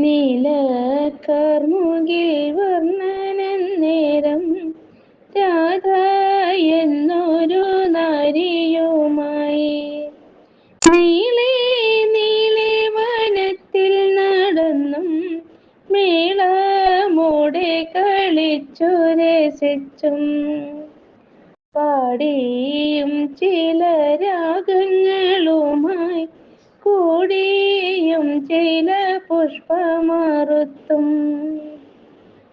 നീലക്കാർമുകിൽ വർണനന്നേരം രാധ എന്നൊരു നാരിയുമായി. നീളെ നീളെ വനത്തിൽ നടന്നും മേളമോടെ കളിച്ചു രസിച്ചും. പാടിയും ചില രാഗങ്ങളുമായി കൂടിയും ചില പുഷ്പമാറുത്തും.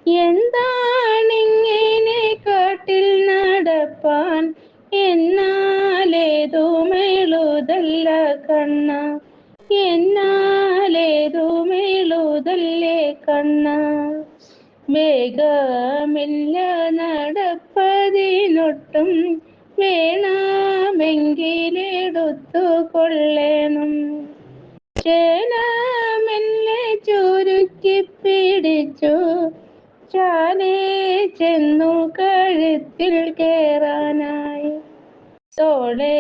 എന്താണിങ്ങനെ കാട്ടിൽ നടപ്പാൻ? എന്നാലേതു മേളുതല്ല കണ്ണ. എന്നാലേതു മേളുതല്ലേ കണ്ണ. വേഗമില്ല നടപ്പതിനൊട്ടും വേണമെങ്കിലെടുത്തു കൊള്ളേണം ചേലമെല്ലെ പിടിച്ചു ചാലേ ചെന്നു കഴുത്തിൽ കേറാനായി. തോളെ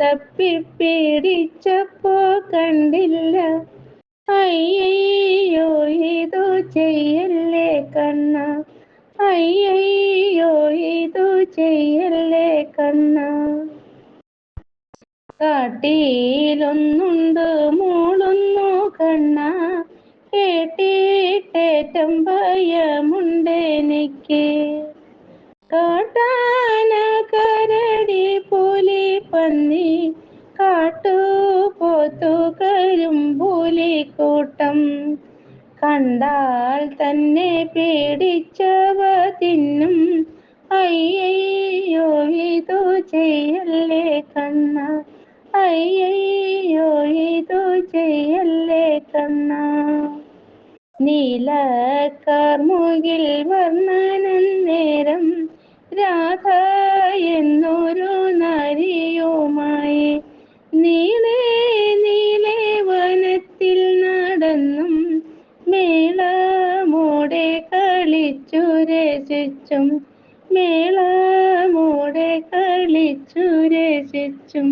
തപ്പി പിടിച്ചപ്പോ കണ്ടില്ല. അയ്യോ ഇതു ചെയ്യല്ലേ കണ്ണ? അയ്യോ ഇതു ചെയ്യല്ലേ കണ്ണ? കാട്ടിയിലൊന്നുണ്ട് കേട്ടിട്ടേറ്റം ഭയമുണ്ടെനിക്ക് കാട്ടാന കരടി പുലി പന്നി കാട്ടുപോത്തു കരുമ്പുലി കൂട്ടം കണ്ടാൽ തന്നെ പേടിച്ചവ തിന്നും അയ്യോ ഇതു ചെയ്യല്ലേ കണ്ണ? അയ്യോ ഇതു ചെയ്യല്ലേ കണ്ണ? നീലക്കാർമുകിൽ വർണനന്നേരം രാധ എന്നൊരു നരിയുമായി. നീളെ നീളെ വനത്തിൽ നടന്നും മേളമോടെ കളിച്ചു രസിച്ചും മേളമോടെ കളിച്ചു രസിച്ചും